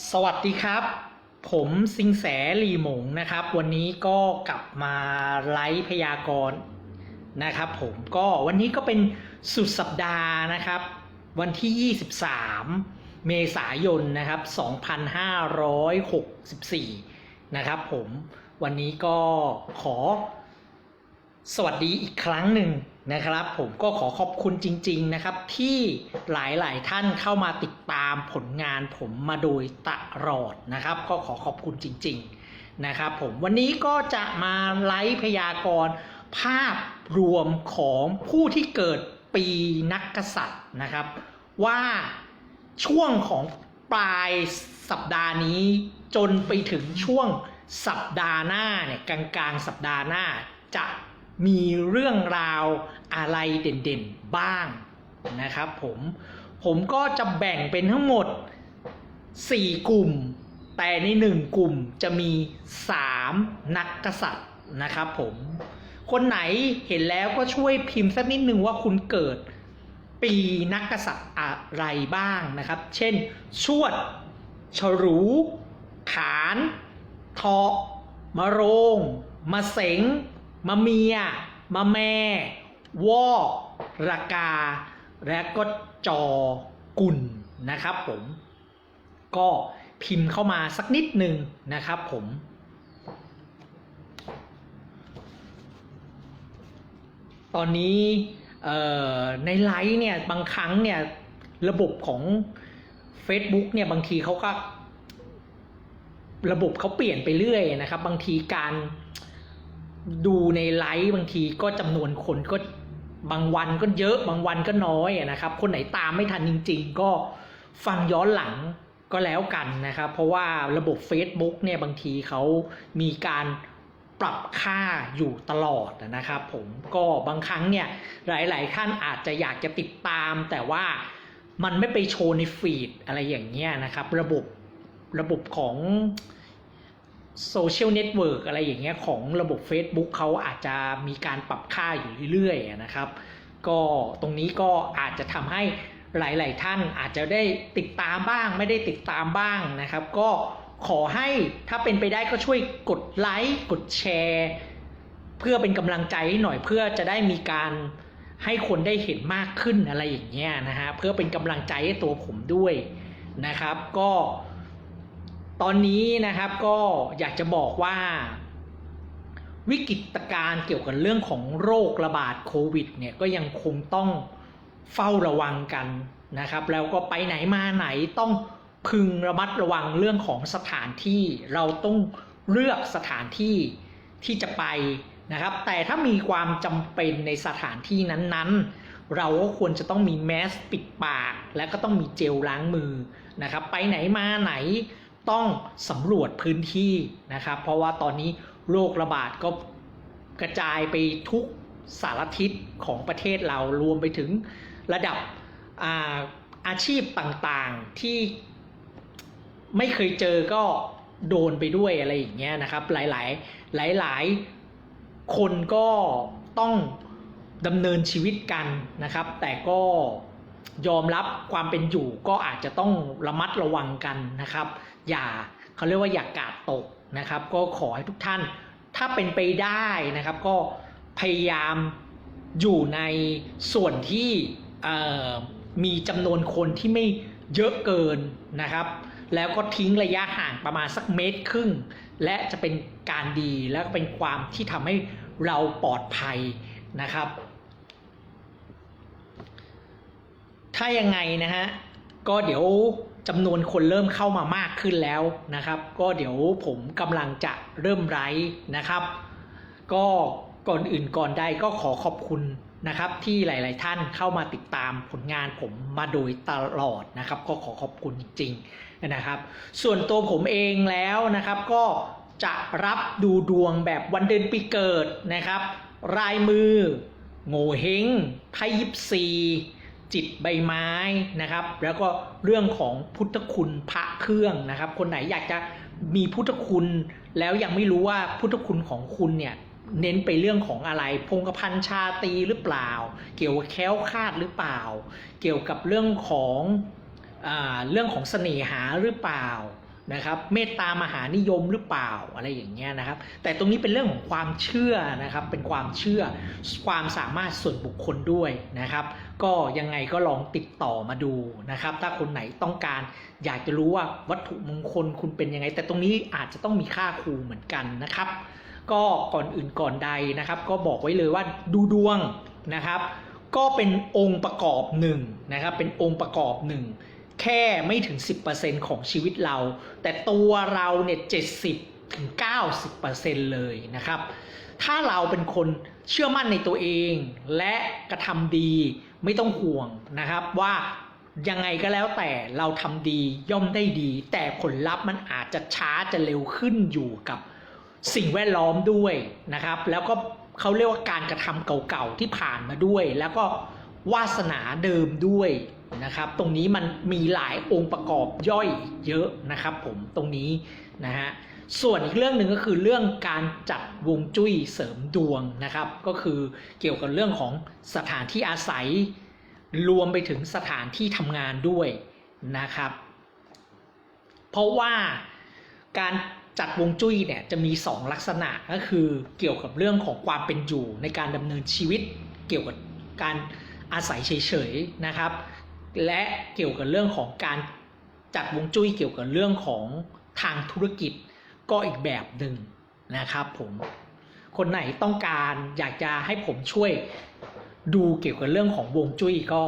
สวัสดีครับ ผมสิงแสหลีหมงนะครับ วันนี้ก็กลับมาไลฟ์พยากรณ์นะครับ ผมก็วันนี้ก็เป็นสุดสัปดาห์นะครับ วันที่ 23 เมษายนนะครับ 2564 นะครับ ผมวันนี้ก็ขอ สวัสดีอีกครั้งหนึ่งนะครับ ผมก็ขอขอบคุณจริง ๆนะครับ ที่หลายๆท่านเข้ามาติดตามผลงานผมมาโดยตลอดนะครับ ก็ขอขอบคุณจริง ๆนะครับ ผมวันนี้ก็จะมาไลฟ์พยากรณ์ภาพรวมของผู้ที่เกิดปีนักกษัตริย์นะครับ ว่าช่วงของปลายสัปดาห์นี้จนไปถึงช่วงสัปดาห์หน้าเนี่ยกลางๆ สัปดาห์หน้าจะ มีเรื่องราวอะไรเด่นๆบ้างนะครับผมผมก็จะแบ่งเป็นทั้งหมด 4 กลุ่ม แต่ใน 1 กลุ่มจะมี 3 นักกษัตริย์นะครับผมคนไหนเห็นแล้วก็ช่วยพิมพ์สักนิดนึงว่าคุณเกิดปีนักกษัตริย์อะไรบ้างนะครับ เช่น ชวด ฉรู ขานทาะมะโรง มะเสง มะเมียมะแม่วอกรากา และก็จอกุลนะครับผม ก็พิมพ์เข้ามาสักนิดหนึ่งนะครับผมตอนนี้ในไลฟ์เนี่ยบางครั้งเนี่ยระบบของ Facebook เนี่ยบางทีเขาก็ ระบบเขาเปลี่ยนไปเรื่อยนะครับ บางทีการ ดูในไลฟ์บางทีก็จำนวนคนก็บางวันก็เยอะบางวันก็น้อยนะครับ คนไหนตามไม่ทันจริง ๆ ก็ฟังย้อนหลังก็แล้วกันนะครับ เพราะว่าระบบ Facebook เนี่ยบางทีเขามีการปรับค่าอยู่ตลอดนะครับผมก็บางครั้งเนี่ยหลายๆท่านอาจจะอยากจะติดตาม แต่ว่ามันไม่ไปโชว์ในฟีดอะไรอย่างเงี้ยนะครับ ระบบระบบของ โซเชียลเน็ตเวิร์กอะไรอย่างเงี้ยของระบบ Facebook เขาอาจจะมีการปรับค่าอยู่เรื่อยๆนะครับ ก็ตรงนี้ก็อาจจะทำให้หลาย ๆ ท่านอาจจะได้ติดตามบ้าง ไม่ได้ติดตามบ้างนะครับ ก็ขอให้ถ้าเป็นไปได้ก็ช่วยกดไลค์กดแชร์ เพื่อเป็นกำลังใจให้หน่อยเพื่อจะได้มีการให้คนได้เห็นมากขึ้นอะไรอย่างเงี้ยนะฮะเพื่อเป็นกำลังใจให้ตัวผมด้วยนะครับ ก็ ตอนนี้นะครับก็อยากจะบอกว่า วิกฤตการณ์เกี่ยวกับเรื่องของโรคระบาดโควิดเนี่ยก็ยังคงต้องเฝ้าระวังกันนะครับ แล้วก็ไปไหนมาไหนต้องพึงระมัดระวังเรื่องของสถานที่เราต้องเลือกสถานที่ที่จะไปนะครับ แต่ถ้ามีความจำเป็นในสถานที่นั้นๆ เราก็ควรจะต้องมีแมสปิดปาก และก็ต้องมีเจลล้างมือนะครับ ไปไหนมาไหน ต้องสำรวจพื้นที่นะครับ เพราะว่าตอนนี้โรคระบาดก็กระจายไปทุกสารทิศของประเทศเรารวมไปถึงระดับอาอาชีพต่างๆที่ไม่เคยเจอก็โดนไปด้วยอะไรอย่างเงี้ยนะครับ หลายๆ หลายๆ คนก็ต้องดำเนินชีวิตกันนะครับ แต่ก็ยอมรับความเป็นอยู่ก็อาจจะต้องระมัดระวังกันนะครับ อย่าเขาเรียกว่าอย่ากกาดตกนะครับ ก็ขอให้ทุกท่าน ถ้าเป็นไปได้นะครับ ก็พยายามอยู่ในส่วนที่มีจำนวนคนที่ไม่เยอะเกินนะครับ แล้วก็ทิ้งระยะห่างประมาณสักเมตรครึ่ง และจะเป็นการดีและก็เป็นความที่ทำให้เราปลอดภัยนะครับ ถ้ายังไงนะฮะ ก็เดี๋ยว จำนวนคนเริ่มเข้ามามากขึ้นแล้วนะครับ ก็เดี๋ยวผมกำลังจะเริ่มไลฟ์นะครับ ก็ก่อนอื่นก่อนใดก็ขอขอบคุณนะครับ ที่หลาย ๆ ท่านเข้ามาติดตามผลงานผมมาโดยตลอดนะครับ ก็ขอขอบคุณจริงๆนะครับ ส่วนตัวผมเองแล้วนะครับ ก็จะรับดูดวงแบบวันเดือนปีเกิดนะครับ รายมือ โง่เฮงไพ่ยิปซี จิตใบไม้นะครับ แล้วก็เรื่องของพุทธคุณพระเครื่องนะครับ คนไหนอยากจะมีพุทธคุณแล้วยังไม่รู้ว่าพุทธคุณของคุณเนี่ยเน้นไปเรื่องของอะไร พงกพันชาตีหรือเปล่า เกี่ยวกับแค้วคาดหรือเปล่า เกี่ยวกับเรื่องของอเรื่องของเสน่หาหรือเปล่า นะครับเมตตามหานิยมหรือเปล่าอะไรอย่างเงี้ยนะครับ แต่ตรงนี้เป็นเรื่องของความเชื่อนะครับเป็นความเชื่อความสามารถส่วนบุคคลด้วยนะครับ ก็ยังไงก็ลองติดต่อมาดูนะครับ ถ้าคนไหนต้องการอยากจะรู้ว่าวัตถุมงคลคุณเป็นยังไง แต่ตรงนี้อาจจะต้องมีค่าครูเหมือนกันนะครับ ก็ก่อนอื่นก่อนใดนะครับ ก็บอกไว้เลยว่าดูดวงนะครับ ก็เป็นองค์ประกอบหนึ่งนะครับ เป็นองค์ประกอบหนึ่ง แค่ไม่ถึง 10%ของชีวิตเรา แต่ตัวเราเนี่ย70ถึง90%เลยนะครับ ถ้าเราเป็นคนเชื่อมั่นในตัวเอง และกระทำดีไม่ต้องห่วงนะครับว่ายังไงก็แล้วแต่เราทำดีย่อมได้ดี แต่ผลลัพธ์มันอาจจะช้าจะเร็วขึ้นอยู่กับสิ่งแวดล้อมด้วยนะครับ แล้วก็เขาเรียกว่าการกระทำเก่าๆที่ผ่านมาด้วย แล้วก็วาสนาเดิมด้วย นะครับ ตรงนี้มันมีหลายองค์ประกอบย่อยเยอะนะครับผมตรงนี้นะฮะส่วนอีกเรื่องหนึ่งก็คือเรื่องการจัดวงจุ้ยเสริมดวงนะครับ ก็คือเกี่ยวกับเรื่องของสถานที่อาศัย รวมไปถึงสถานที่ทำงานด้วยนะครับ เพราะว่าการจัดวงจุ้ยเนี่ยจะมี 2 ลักษณะก็คือเกี่ยวกับเรื่องของความเป็นอยู่ในการดำเนินชีวิต เกี่ยวกับการอาศัยเฉยๆนะครับ และเกี่ยวกับเรื่องของการจัดวงจุ้ยเกี่ยวกับเรื่องของทางธุรกิจก็อีกแบบหนึ่งนะครับผมคนไหนต้องการอยากจะให้ผมช่วยดูเกี่ยวกับเรื่องของวงจุ้ยก็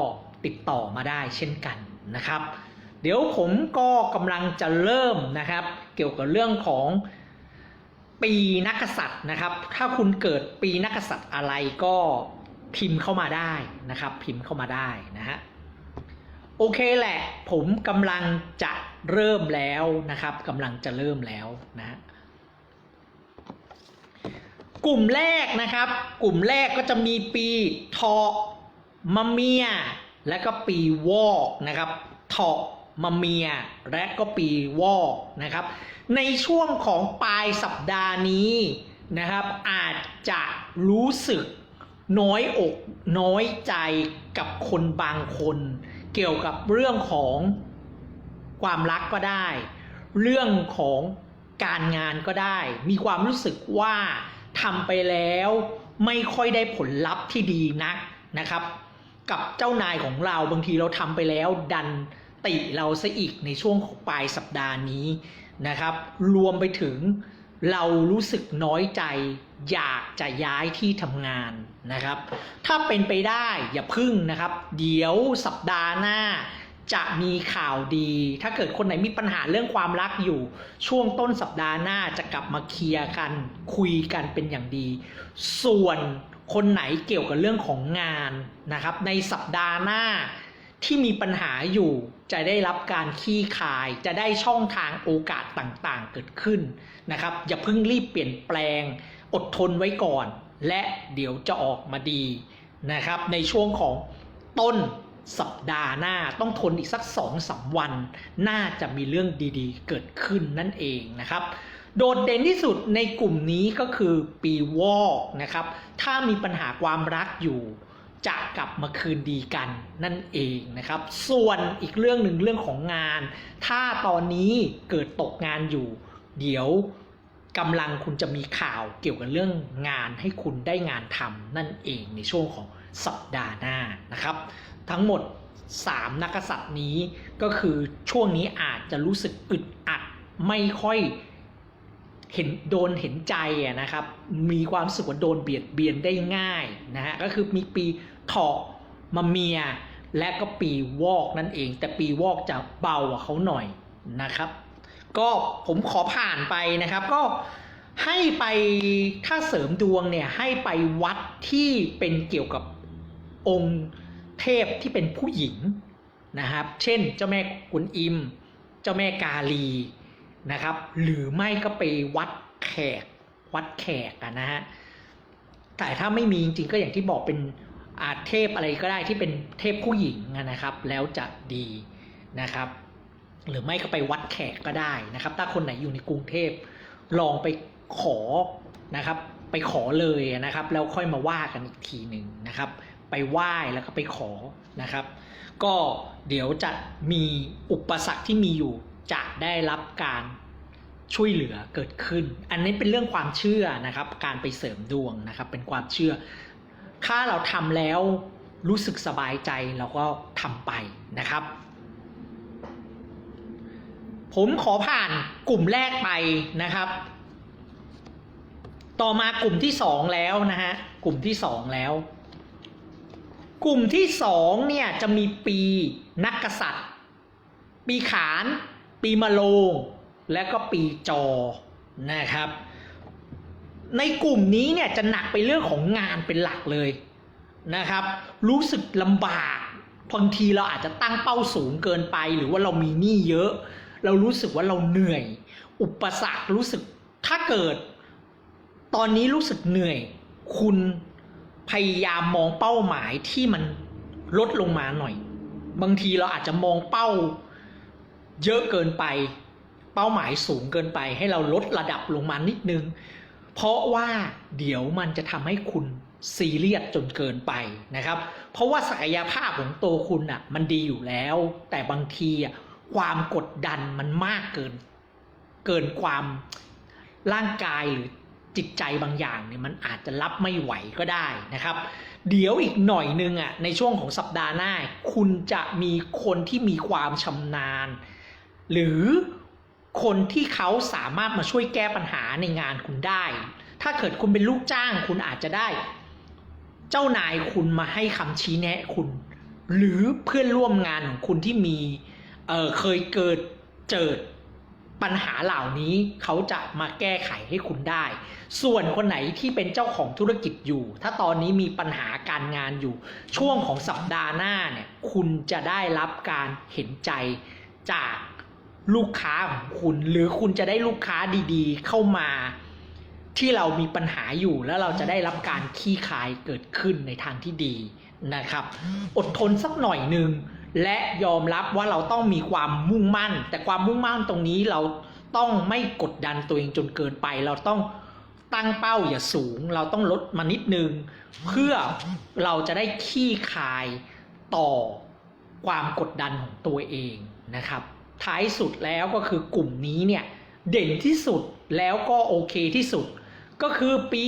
ติดต่อมาได้เช่นกันนะครับ เดี๋ยวผมก็กำลังจะเริ่มนะครับ เกี่ยวกับเรื่องของปีนักษัตริย์นะครับ ถ้าคุณเกิดปีนักกษัตริย์อะไรก็พิมพ์เข้ามาได้นะครับ พิมพ์เข้ามาได้นะฮะ โอเคแหละ ผมกำลังจะเริ่มแล้วนะครับกำลังจะเริ่มแล้วนะกลุ่มแรกนะครับ กลุ่มแรกก็จะมีปีทอมะเมีย และก็ปีวอกนะครับทอมะเมีย และก็ปีวอกนะครับ ในช่วงของปลายสัปดาห์นี้นะครับ อาจจะรู้สึกน้อยอกน้อยใจกับคนบางคน เกี่ยวกับเรื่องของความรักก็ได้ เรื่องของการงานก็ได้ มีความรู้สึกว่าทำไปแล้วไม่ค่อยได้ผลลัพธ์ที่ดีนักนะครับ กับเจ้านายของเราบางทีเราทำไปแล้วดันติเราซะอีกในช่วงปลายสัปดาห์นี้นะครับ รวมไปถึง เรารู้สึกน้อยใจ อยากจะย้ายที่ทำงานนะครับ ถ้าเป็นไปได้อย่าพึ่งนะครับ เดี๋ยวสัปดาห์หน้าจะมีข่าวดี ถ้าเกิดคนไหนมีปัญหาเรื่องความรักอยู่ ช่วงต้นสัปดาห์หน้าจะกลับมาเคลียร์กัน คุยกันเป็นอย่างดี ส่วนคนไหนเกี่ยวกับเรื่องของงานนะครับ ในสัปดาห์หน้าที่มีปัญหาอยู่ จะได้รับการขี้คาย จะได้ช่องทางโอกาสต่างๆเกิดขึ้นนะครับ อย่าเพิ่งรีบเปลี่ยนแปลง อดทนไว้ก่อน และเดี๋ยวจะออกมาดีนะครับ ในช่วงของต้นสัปดาห์หน้าต้องทนอีกสักสองสาวัน น่าจะมีเรื่องดีๆ เกิดขึ้นนั่นเองนะครับ โดดเด่นที่สุดในกลุ่มนี้ก็คือปีวอกนะครับ ถ้ามีปัญหาความรักอยู่ จะกลับมาคืนดีกันนั่นเองนะครับ ส่วนอีกเรื่องหนึ่งเรื่องของงาน ถ้าตอนนี้เกิดตกงานอยู่ เดี๋ยวกำลังคุณจะมีข่าวเกี่ยวกับเรื่องงานให้คุณได้งานทำนั่นเองในช่วงของสัปดาห์หน้านะครับ ทั้งหมด 3 นักษัตริย์นี้ก็คือช่วงนี้อาจจะรู้สึกอึดอัดไม่ค่อยเห็นโดนเห็นใจนะครับ มีความสึกว่าโดนเบียดเบียนได้ง่ายนะฮะ ก็คือมีปี เถาะมาเมีย และก็ปีวอกนั่นเอง แต่ปีวอกจะเบากว่าเขาหน่อยนะครับ ก็ผมขอผ่านไปนะครับ ก็ให้ไปถ้าเสริมดวงเนี่ยให้ไปวัดที่เป็นเกี่ยวกับองค์เทพที่เป็นผู้หญิงนะครับ เช่นเจ้าแม่กุนอิม เจ้าแม่กาลีนะครับ หรือไม่ก็ไปวัดแขกวัดแขกนะฮะแต่ถ้าไม่มีจริงๆก็อย่างที่บอกเป็น อาจเทพอะไรก็ได้ที่เป็นเทพผู้หญิงนะครับ แล้วจะดีนะครับ หรือไม่ก็ไปวัดแขกก็ได้นะครับ ถ้าคนไหนอยู่ในกรุงเทพลองไปขอนะครับ ไปขอเลยนะครับ แล้วค่อยมาว่ากันอีกทีหนึ่งนะครับ ไปไหว้แล้วก็ไปขอนะครับ ก็เดี๋ยวจะมีอุปสรรคที่มีอยู่จะได้รับการช่วยเหลือเกิดขึ้น อันนี้เป็นเรื่องความเชื่อนะครับ การไปเสริมดวงนะครับ เป็นความเชื่อ ถ้าเราทำแล้วรู้สึกสบายใจเราก็ทำไปนะครับ ผมขอผ่านกลุ่มแรกไปนะครับ ต่อมากลุ่มที่สองแล้วนะฮะกลุ่มที่สองแล้ว กลุ่มที่สองเนี่ยจะมีปีนักกษัตริย์ ปีขาน ปีมะโรงและก็ปีจอนะครับ ในกลุ่มนี้เนี่ยจะหนักไปเรื่องของงานเป็นหลักเลยนะครับ รู้สึกลำบากบางทีเราอาจจะตั้งเป้าสูงเกินไป หรือว่าเรามีหนี้เยอะ เรารู้สึกว่าเราเหนื่อย อุปสรรครู้สึกถ้าเกิด ตอนนี้รู้สึกเหนื่อย คุณพยายามมองเป้าหมายที่มันลดลงมาหน่อย บางทีเราอาจจะมองเป้าเยอะเกินไป เป้าหมายสูงเกินไป ให้เราลดระดับลงมานิดนึง เพราะว่าเดี๋ยวมันจะทำให้คุณซีเรียสจนเกินไปนะครับ เพราะว่าศักยภาพของตัวคุณอะมันดีอยู่แล้ว แต่บางทีอะความกดดันมันมากเกิน เกินความร่างกายหรือจิตใจบางอย่างเนี่ยมันอาจจะรับไม่ไหวก็ได้นะครับ เดี๋ยวอีกหน่อยนึงอะในช่วงของสัปดาห์หน้า คุณจะมีคนที่มีความชำนาญ หรือ คนที่เขาสามารถมาช่วยแก้ปัญหาในงานคุณได้ ถ้าเกิดคุณเป็นลูกจ้าง คุณอาจจะได้ เจ้านายคุณมาให้คำชี้แนะคุณ หรือเพื่อนร่วมงานของคุณที่มีเเคยเกิดเจิดปัญหาเหล่านี้เขาจะมาแก้ไขให้คุณได้ ส่วนคนไหนที่เป็นเจ้าของธุรกิจอยู่ ถ้าตอนนี้มีปัญหาการงานอยู่ ช่วงของสัปดาห์หน้าเนี่ย คุณจะได้รับการเห็นใจจาก ลูกค้าของคุณ หรือคุณจะได้ลูกค้าดีๆ เข้ามา ที่เรามีปัญหาอยู่แล้วเราจะได้รับการขี้คายเกิดขึ้นในทางที่ดีนะครับ อดทนสักหน่อยหนึ่งและยอมรับว่าเราต้องมีความมุ่งมั่น แต่ความมุ่งมั่นตรงนี้เราต้องไม่กดดันตัวเองจนเกินไป เราต้องตั้งเป้าอย่าสูง เราต้องลดมานิดนึง เพื่อเราจะได้ขี้คายต่อความกดดันของตัวเองนะครับ ท้ายสุดแล้วก็คือกลุ่มนี้เนี่ยเด่นที่สุดแล้วก็โอเคที่สุด ก็คือปี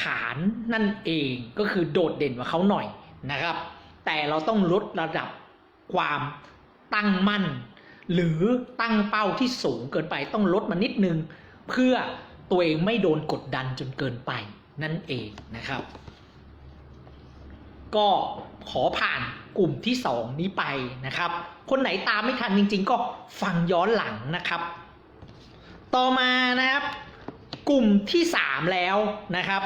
ขานนั่นเองก็คือโดดเด่นกว่าเขาหน่อยนะครับ แต่เราต้องลดระดับความตั้งมั่น หรือตั้งเป้าที่สูงเกินไปต้องลดมานิดนึง เพื่อตัวเองไม่โดนกดดันจนเกินไปนั่นเองนะครับ ก็ขอผ่านกลุ่มที่สองนี้ไปนะครับ คนไหนตามไม่ทันจริง ๆ ก็ฟังย้อนหลังนะครับ ต่อมานะครับ กลุ่มที่สามแล้วนะครับ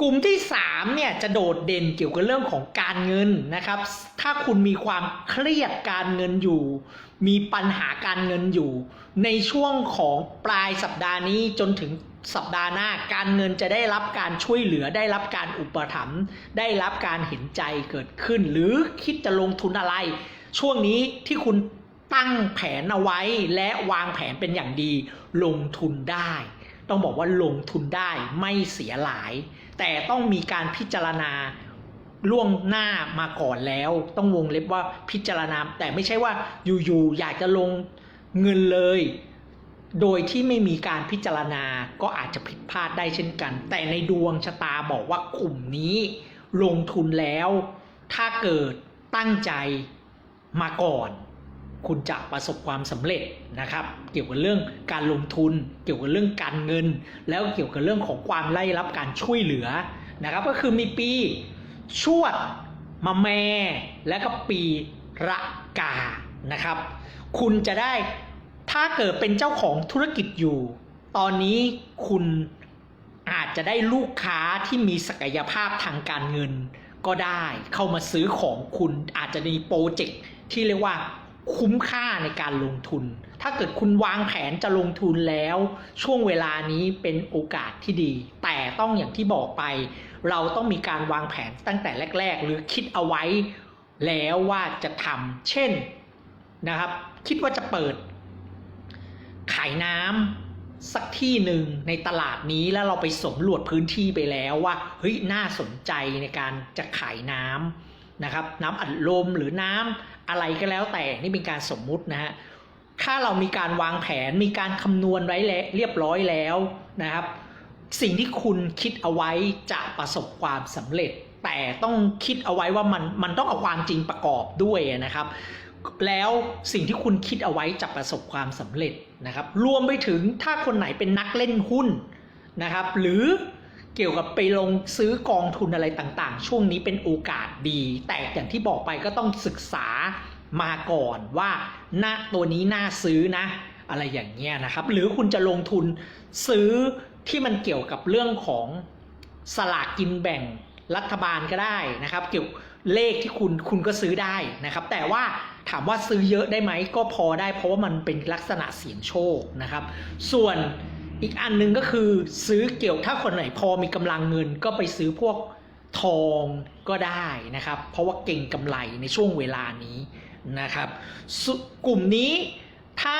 กลุ่มที่สามเนี่ยจะโดดเด่นเกี่ยวกับเรื่องของการเงินนะครับ ถ้าคุณมีความเครียดการเงินอยู่ มีปัญหาการเงินอยู่ ในช่วงของปลายสัปดาห์นี้จนถึง สัปดาห์หน้าการเงินจะได้รับการช่วยเหลือได้รับการอุปถัมภ์ได้รับการเห็นใจเกิดขึ้น หรือคิดจะลงทุนอะไร ช่วงนี้ที่คุณตั้งแผนเอาไว้และวางแผนเป็นอย่างดี ลงทุนได้ ต้องบอกว่าลงทุนได้ไม่เสียหลาย แต่ต้องมีการพิจารณาล่วงหน้ามาก่อนแล้ว ต้องวงเล็บว่าพิจารณา แต่ไม่ใช่ว่าอยู่ๆอยากจะลงเงินเลย โดยที่ไม่มีการพิจารณาก็อาจจะผิดพลาดได้เช่นกัน แต่ในดวงชะตาบอกว่ากลุ่มนี้ลงทุนแล้ว ถ้าเกิดตั้งใจมาก่อน คุณจะประสบความสำเร็จนะครับ เกี่ยวกับเรื่องการลงทุน เกี่ยวกับเรื่องการเงิน แล้วเกี่ยวกับเรื่องของความไล่รับการช่วยเหลือนะครับ ก็คือมีปีชวดมาแม่และก็ปีระกานะครับ คุณจะได้ ถ้าเกิดเป็นเจ้าของธุรกิจอยู่ ตอนนี้คุณอาจจะได้ลูกค้าที่มีศักยภาพทางการเงิน ก็ได้เข้ามาซื้อของคุณอาจจะมีโปรเจกต์ที่เรียกว่าคุ้มค่าในการลงทุน ถ้าเกิดคุณวางแผนจะลงทุนแล้ว ช่วงเวลานี้เป็นโอกาสที่ดี แต่ต้องอย่างที่บอกไป เราต้องมีการวางแผนตั้งแต่แรก ๆ หรือคิดเอาไว้แล้วว่าจะทำเช่นนะครับ คิดว่าจะเปิด ขายน้ำสักที่หนึ่งในตลาดนี้แล้วเราไปสำรวจพื้นที่ไปแล้วว่าเฮ้ยน่าสนใจในการจะขายน้นะครับน้ำอัดลมหรือน้ำอะไรก็แล้วแต่นี่เป็นการสมมุตินะฮะถ้าเรามีการวางแผนมีการคำนวณไว้แล้วเรียบร้อยแล้วนะครับ สิ่งที่คุณคิดเอาไว้จะประสบความสำเร็จ แต่ต้องคิดเอาไว้ว่ามันมันต้องเอาความจริงประกอบด้วยนะครับ แล้วสิ่งที่คุณคิดเอาไว้จะประสบความสำเร็จนะครับ รวมไปถึงถ้าคนไหนเป็นนักเล่นหุ้นนะครับ หรือเกี่ยวกับไปลงซื้อกองทุนอะไรต่างๆ ช่วงนี้เป็นโอกาสดี แต่อย่างที่บอกไปก็ต้องศึกษามาก่อนว่าหน้าตัวนี้น่าซื้อนะ อะไรอย่างเงี้ยนะครับ หรือคุณจะลงทุนซื้อที่มันเกี่ยวกับเรื่องของสลากกินแบ่งรัฐบาลก็ได้นะครับ เกี่ยว เลขที่คุณคุณก็ซื้อได้นะครับ แต่ว่าถามว่าซื้อเยอะได้ไหมก็พอได้เพราะว่ามันเป็นลักษณะเสี่ยงโชคนะครับ ส่วนอีกอันหนึงก็คือซื้อเกี่ยวถ้าคนไหนพอมีกำลังเงินก็ไปซื้อพวกทองก็ได้นะครับ เพราะว่าเก่งกำไรในช่วงเวลานี้นะครับกลุ่มนี้ถ้า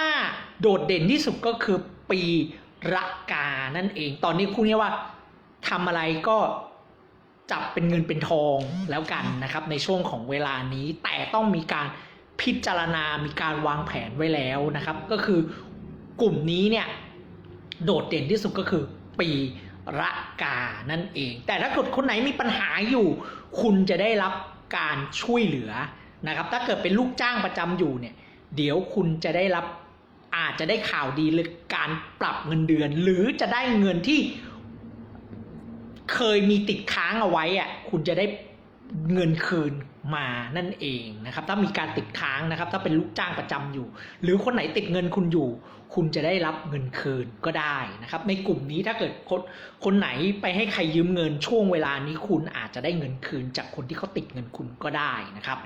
โดดเด่นที่สุดก็คือปีระกานั่นเอง ตอนนี้พูดง่ายว่าทำอะไรก็ จับเป็นเงินเป็นทองแล้วกันนะครับ ในช่วงของเวลานี้แต่ต้องมีการพิจารณา มีการวางแผนไว้แล้วนะครับ ก็คือกลุ่มนี้เนี่ยโดดเด่นที่สุดก็คือปีระกานั่นเอง แต่ถ้าเกิดคนไหนมีปัญหาอยู่ คุณจะได้รับการช่วยเหลือนะครับ ถ้าเกิดเป็นลูกจ้างประจำอยู่เนี่ย เดี๋ยวคุณจะได้รับอาจจะได้ข่าวดีหรือการปรับเงินเดือน หรือจะได้เงินที่ เคยมีติดค้างเอาไว้อะคุณจะได้เงินคืนมานั่นเองนะครับ ถ้ามีการติดค้างนะครับ ถ้าเป็นลูกจ้างประจำอยู่ หรือคนไหนติดเงินคุณอยู่ คุณจะได้รับเงินคืนก็ได้นะครับ ในกลุ่มนี้ถ้าเกิดคนคนไหนไปให้ใครยืมเงินช่วงเวลานี้คุณอาจจะได้เงินคืน จากคนที่เขาติดเงินคุณก็ได้นะครับ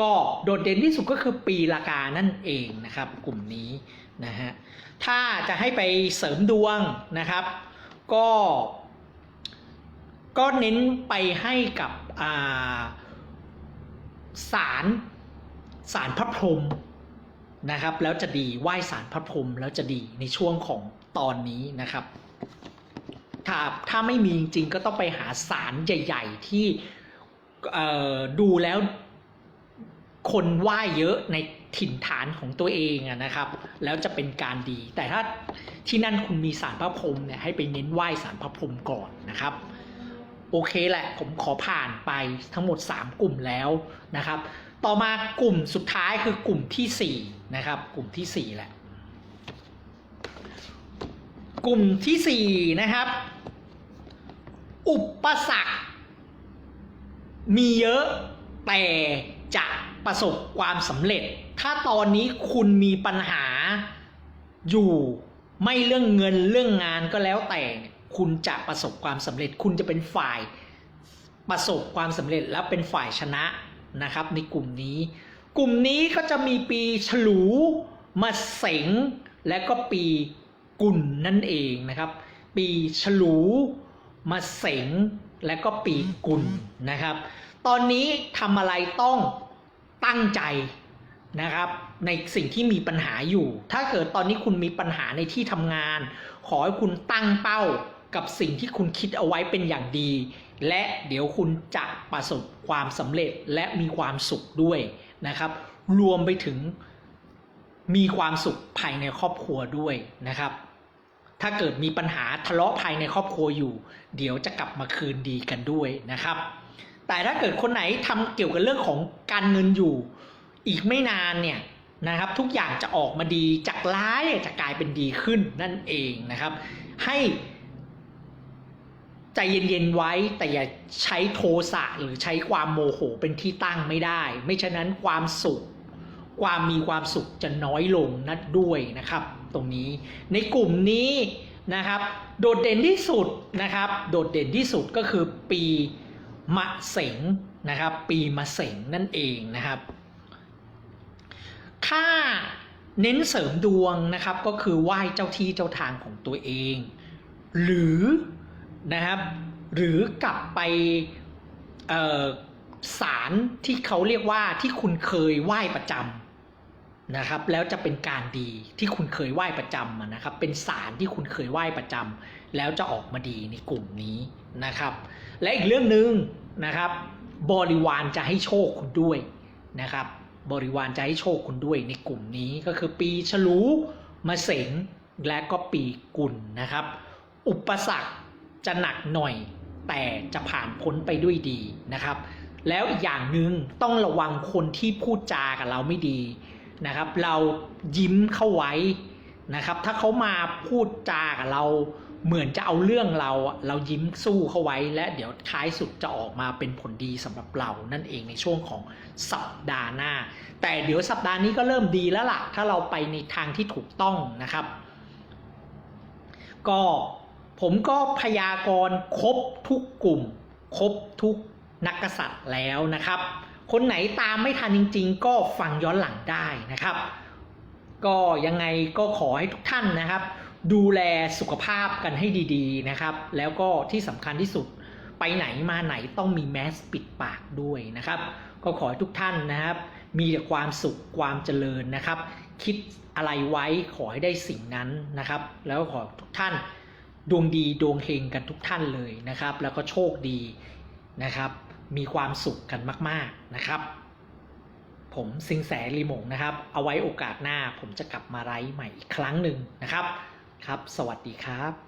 ก็โดดเด่นที่สุดก็คือปีละกานั่นเองนะครับ กลุ่มนี้นะฮะถ้าจะให้ไปเสริมดวงนะครับ ก็ ก็เน้นไปให้กับาสารสารพระพรหมนะครับ แล้วจะดีไหว้สารพระพรหมแล้วจะดีในช่วงของตอนนี้นะครับ ถ้าถ้าไม่มีจริงก็ต้องไปหาสารใหญ่ ๆ ที่ดูแล้วคนไหว้เยอะในถิ่นฐานของตัวเองนะครับ แล้วจะเป็นการดี แต่ถ้าที่นั่นคุณมีสารพระพรหมเนี่ยให้ไปเน้นไหว้สารพระพรหมก่อนนะครับ โอเคแหละ ผมขอผ่านไปทั้งหมด 3 กลุ่มแล้วนะครับ ต่อมากลุ่มสุดท้ายคือกลุ่มทีสี่4นะครับ กลุ่มทีสี่4แหละ กลุ่มทีสี่4นะครับ อุปสรรค มีเยอะแต่จะประสบความสำเร็จ ถ้าตอนนี้คุณมีปัญหาอยู่ไม่เรื่องเงินเรื่องงานก็แล้วแต่ คุณจะประสบความสำเร็จ คุณจะเป็นฝ่ายประสบความสำเร็จแล้วเป็นฝ่ายชนะนะครับ ในกลุ่มนี้ กลุ่มนี้ก็จะมีปีฉลูมาเสงและก็ปีกุลนั่นเองนะครับ ปีฉลูมาเสงและก็ปีกุลนะครับ ตอนนี้ทำอะไรต้องตั้งใจนะครับในสิ่งที่มีปัญหาอยู่ ถ้าเกิดตอนนี้คุณมีปัญหาในที่ทำงาน ขอให้คุณตั้งเป้า กับสิ่งที่คุณคิดเอาไว้เป็นอย่างดี และเดี๋ยวคุณจะประสบความสำเร็จและมีความสุขด้วยนะครับ รวมไปถึงมีความสุขภายในครอบครัวด้วยนะครับ ถ้าเกิดมีปัญหาทะเลาะภายในครอบครัวอยู่ เดี๋ยวจะกลับมาคืนดีกันด้วยนะครับ แต่ถ้าเกิดคนไหนทำเกี่ยวกับเรื่องของการเงินอยู่ อีกไม่นานเนี่ยนะครับ ทุกอย่างจะออกมาดีจากร้ายจะกลายเป็นดีขึ้นนั่นเองนะครับ ให้ ใจเย็นๆไว้แต่อย่าใช้โทสะหรือใช้ความโมโหเป็นที่ตั้งไม่ได้ ไม่ฉะนั้นความสุข ความมีความสุขจะน้อยลงนัดด้วยนะครับ ตรงนี้ในกลุ่มนี้นะครับ โดดเด่นที่สุดนะครับ โดดเด่นที่สุดก็คือปีมะเสงนะครับ ปีมะเสงนั่นเองนะครับถ้าเน้นเสริมดวงนะครับก็คือไหว้เจ้าที่เจ้าทางของตัวเอง หรือ นะครับ หรือกลับไปเอ่อศาลที่เขาเรียกว่าที่คุณเคยไหว้ประจำนะครับ แล้วจะเป็นการดีที่คุณเคยไหว้ประจำนะครับ เป็นศาลที่คุณเคยไหว้ประจำแล้วจะออกมาดีในกลุ่มนี้นะครับ และอีกเรื่องหนึ่งนะครับ บริวารจะให้โชคคุณด้วยนะครับ บริวารจะให้โชคคุณด้วยในกลุ่มนี้ก็คือปีฉลูมะเสงและก็ปีกุลนะครับ อุปสรรค จะหนักหน่อย แต่จะผ่านพ้นไปด้วยดีนะครับ แล้วอีกอย่างหนึ่งต้องระวังคนที่พูดจากับเราไม่ดีนะครับ เรายิ้มเข้าไว้นะครับ ถ้าเขามาพูดจากับเราเหมือนจะเอาเรื่องเราเรายิ้มสู้เข้าไว้ และเดี๋ยวท้ายสุดจะออกมาเป็นผลดีสำหรับเรานั่นเองในช่วงของสัปดาห์หน้า แต่เดี๋ยวสัปดาห์นี้ก็เริ่มดีแล้วล่ะ ถ้าเราไปในทางที่ถูกต้องนะครับ ก็ ผมก็พยากรณ์ครบทุกกลุ่ม ครบทุกนักกษัตริย์แล้วนะครับ คนไหนตามไม่ทันจริง ๆ ก็ฟังย้อนหลังได้นะครับ ก็ยังไงก็ขอให้ทุกท่านนะครับ ดูแลสุขภาพกันให้ดีๆนะครับ แล้วก็ที่สำคัญที่สุดไปไหนมาไหนต้องมีแมสปิดปากด้วยนะครับ ก็ขอให้ทุกท่านนะครับ มีแต่ความสุขความเจริญนะครับ คิดอะไรไว้ขอให้ได้สิ่งนั้นนะครับ แล้วขอทุกท่าน ดวงดีดวงเฮงกันทุกท่านเลยนะครับ แล้วก็โชคดีนะครับ มีความสุขกันมาก ๆนะครับ ผมสิงแสรีหมงนะครับ เอาไว้โอกาสหน้าผมจะกลับมาไลฟ์ใหม่อีกครั้งหนึ่งนะครับครับ สวัสดีครับ